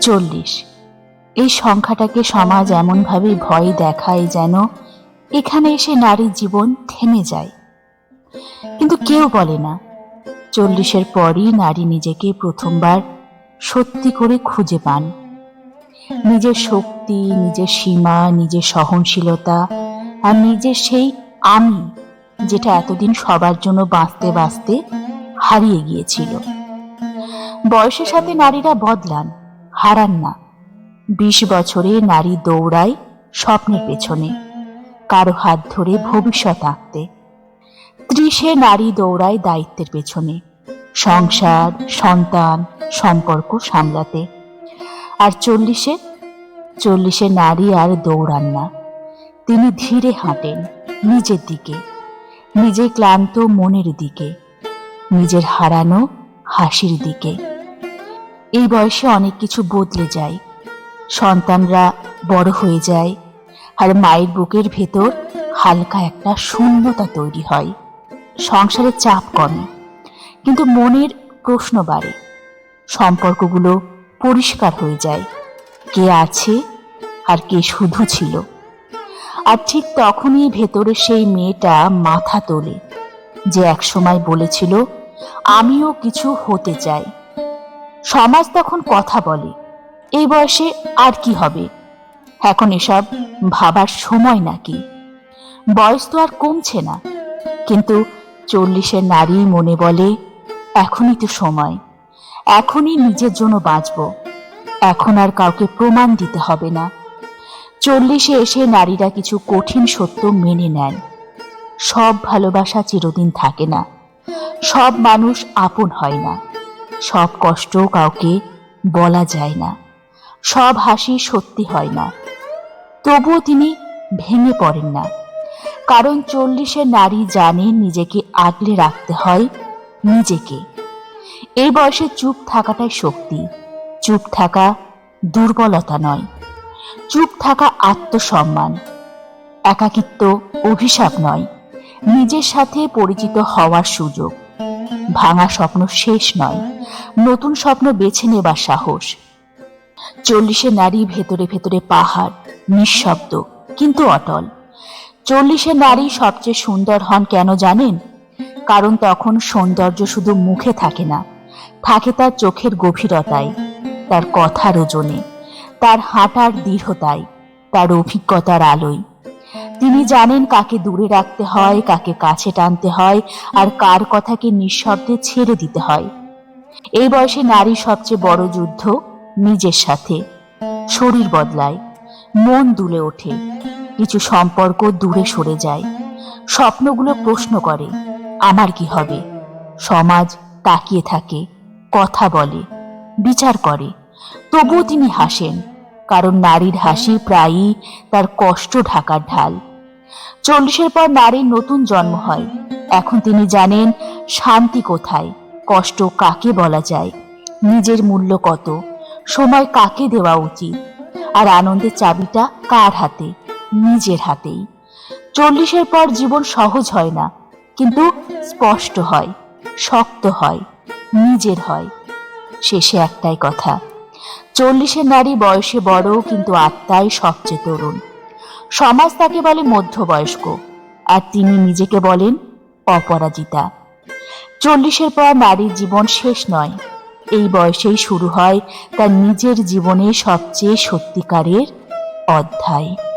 চল্লিশ। এই সংখ্যাটাকে সমাজ এমনভাবে ভয় দেখায় যেন এখানে এসে নারীর জীবন থেমে যায়। কিন্তু কেউ বলে না, চল্লিশের পরই নারী নিজেকে প্রথমবার সত্যি করে খুঁজে পান। নিজের শক্তি, নিজের সীমা, নিজের সহনশীলতা আর নিজের সেই আমি যেটা এতদিন সবার জন্য বাঁচতে বাঁচতে হারিয়ে গিয়েছিল। বয়সের সাথে নারীরা বদলান হারান না। বিশ বছরে নারী দৌড়ায় স্বপ্নের পেছনে। কারও হাত ধরে ভবিষ্যৎ আঁকতে। ত্রিশে নারী দৌড়ায় দায়িত্বের পেছনে। সংসার, সন্তান, সম্পর্ক সামলাতে। আর চল্লিশে? চল্লিশে নারী আর দৌড়ান না। তিনি ধীরে হাঁটেন নিজের দিকে। নিজের ক্লান্ত মনের দিকে। নিজের হারানো হাসির দিকে। এই বয়সে অনেক কিছু বদলে যায়। সন্তানরা বড় হয়ে যায় আর মায়ের বুকের ভেতর হালকা একটা শূন্যতা তৈরি হয়। সংসারের চাপ কমে, কিন্তু মনের প্রশ্ন বাড়ে। সম্পর্কগুলো পরিষ্কার হয়ে যায়, কে আছে আর কে শুধু ছিল। আর ঠিক তখনই ভেতরে সেই মেয়েটা মাথা তোলে, যে একসময় বলেছিল, আমিও কিছু হতে চাই। সমাজ তখন কথা বলে। এই বয়সে আর কি হবে? এখন এসব ভাবার সময় নাকি? বয়স তো আর কমছে না। কিন্তু চল্লিশের নারী মনে বলে, এখনই তো সময়। এখনই নিজের জন্য বাঁচব। এখন আর কাউকে প্রমাণ দিতে হবে না। চল্লিশে এসে নারীরা কিছু কঠিন সত্য মেনে নেন। সব ভালোবাসা চিরদিন থাকে না। সব মানুষ আপন হয় না। সব কষ্ট কাউকে বলা যায় না, সব হাসি সত্যি হয় না। তবুও তিনি ভেঙে পড়েন না। কারণ চল্লিশের নারী জানেন নিজেকে আগলে রাখতে হয় নিজেকে। এই বয়সে চুপ থাকাটাই শক্তি। চুপ থাকা দুর্বলতা নয়। চুপ থাকা আত্মসম্মান। একাকিত্ব অভিশাপ নয়। নিজের সাথে পরিচিত হওয়ার সুযোগ। ভাঙা স্বপ্ন শেষ নয়। নতুন স্বপ্ন বেছে নেবার সাহস। চল্লিশে নারী ভেতরে ভেতরে পাহাড়, নিঃশব্দ, কিন্তু অটল। চল্লিশে নারী সবচেয়ে সুন্দর হন কেন জানেন? কারণ তখন সৌন্দর্য শুধু মুখে থাকে না, থাকে তার চোখের গভীরতায়, তার কথার ওজনে, তার হাঁটার দৃঢ়তায়, তার অভিজ্ঞতার আলোয়। তিনি জানেন কাকে দূরে রাখতে হয়, কাকে কাছে টানতে হয়, আর কার কথাকে নিঃশব্দে ছেড়ে দিতে হয়। এই বয়সে নারী সবচেয়ে বড় যুদ্ধ নিজের সাথে, শরীর বদলায়, মন দুলে ওঠে, কিছু সম্পর্ক দূরে সরে যায়, স্বপ্নগুলো প্রশ্ন করে, আমার কি হবে? সমাজ তাকিয়ে থাকে, কথা বলে, বিচার করে, তবুও তিনি হাসেন, কারণ নারীর হাসি প্রায়ই তার কষ্ট ঢাকার ঢাল। চল্লিশের পর নারীর নতুন জন্ম হয়। এখন তিনি জানেন শান্তি কোথায়, কষ্ট কাকে বলা যায়, নিজের মূল্য কত, সময় কাকে দেওয়া উচিত, আর আনন্দের চাবিটা কার হাতে, নিজের হাতেই। চল্লিশের পর জীবন সহজ হয় না, কিন্তু স্পষ্ট হয়, শক্ত হয়, নিজের হয়। শেষে একটাই কথা, চল্লিশের নারী বয়সে বড় কিন্তু আত্মায় সবচেয়ে তরুণ। সমাজ তাকে বলে মধ্যবয়স্ক, আর তিনি নিজেকে বলেন অপরাজিতা। চল্লিশের পর নারীর জীবন শেষ নয়। এই বয়সেই শুরু হয় তার নিজের জীবনে সবচেয়ে সত্যিকারের অধ্যায়।